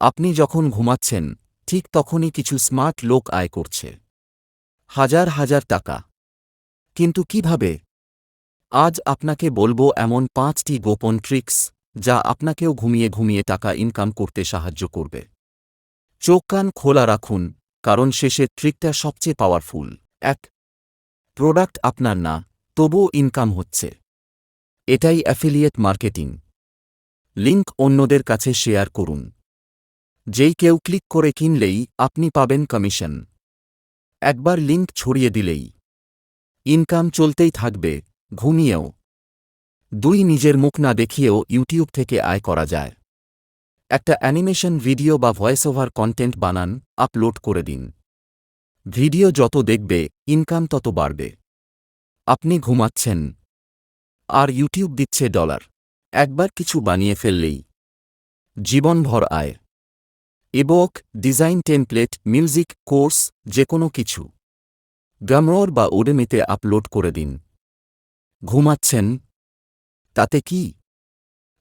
আপনি যখন ঘুমাচ্ছেন, ঠিক তখনই কিছু স্মার্ট লোক আয় করছে। হাজার হাজার টাকা। কিন্তু কীভাবে? আজ আপনাকে বলব এমন পাঁচটি গোপন ট্রিক্স, যা আপনাকেও ঘুমিয়ে ঘুমিয়ে টাকা ইনকাম করতে সাহায্য করবে। চোখ কান খোলা রাখুন, কারণ শেষের ট্রিকটা সবচেয়ে পাওয়ারফুল। এক, প্রোডাক্ট আপনার না, তবুও ইনকাম হচ্ছে। এটাই অ্যাফিলিয়েট মার্কেটিং। লিংক অন্যদের কাছে শেয়ার করুন। যেই কেউ ক্লিক করে কিনলেই আপনি পাবেন কমিশন। একবার লিঙ্ক ছড়িয়ে দিলেই। ইনকাম চলতেই থাকবে, ঘুমিয়েও। দুই নিজের মুখ না দেখিয়েও ইউটিউব থেকে আয় করা যায়। একটা অ্যানিমেশন ভিডিও বা ভয়েস ওভার কন্টেন্ট বানান, আপলোড করে দিন। ভিডিও যত দেখবে, ইনকাম তত বাড়বে। আপনি ঘুমাচ্ছেন। আর ইউটিউব দিচ্ছে ডলার। একবার কিছু বানিয়ে ফেললেই। জীবনভর আয়। Ebook, design template, music, course যে কোনো কিছু। গামরোর বা ওডেমিতে আপলোড করে দিন। ঘুমাচ্ছেন? তাতে কি?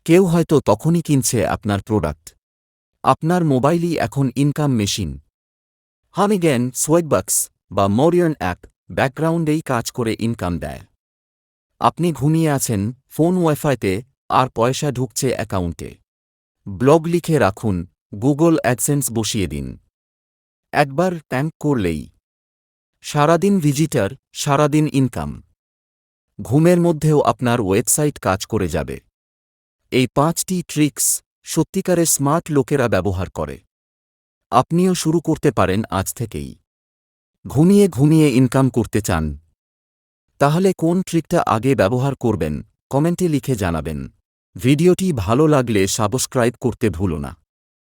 কেউ হয়তো তখনই কিনছে আপনার প্রোডাক্ট। আপনার মোবাইলই এখন ইনকাম মেশিন। হামিগ্যান সোয়েটবাক্স বা মরিয়ন অ্যাপ ব্যাকগ্রাউন্ডেই কাজ করে ইনকাম দেয়। আপনি ঘুমিয়ে আছেন, ফোন ওয়াইফাইতে, আর পয়সা ঢুকছে অ্যাকাউন্টে। ব্লগ লিখে রাখুন গুগল অ্যাডসেন্স বসিয়ে দিন। একবার ট্যাঙ্ক করলেই। সারাদিন ভিজিটার, সারাদিন ইনকাম। ঘুমের মধ্যেও আপনার ওয়েবসাইট কাজ করে যাবে। এই পাঁচটি ট্রিক্স সত্যিকারের স্মার্ট লোকেরা ব্যবহার করে। আপনিও শুরু করতে পারেন আজ থেকেই। ঘুমিয়ে ঘুমিয়ে ইনকাম করতে চান। তাহলে কোন ট্রিকটা আগে ব্যবহার করবেন, কমেন্টে লিখে জানাবেন। ভিডিওটি ভালো লাগলে সাবস্ক্রাইব করতে ভুলো না।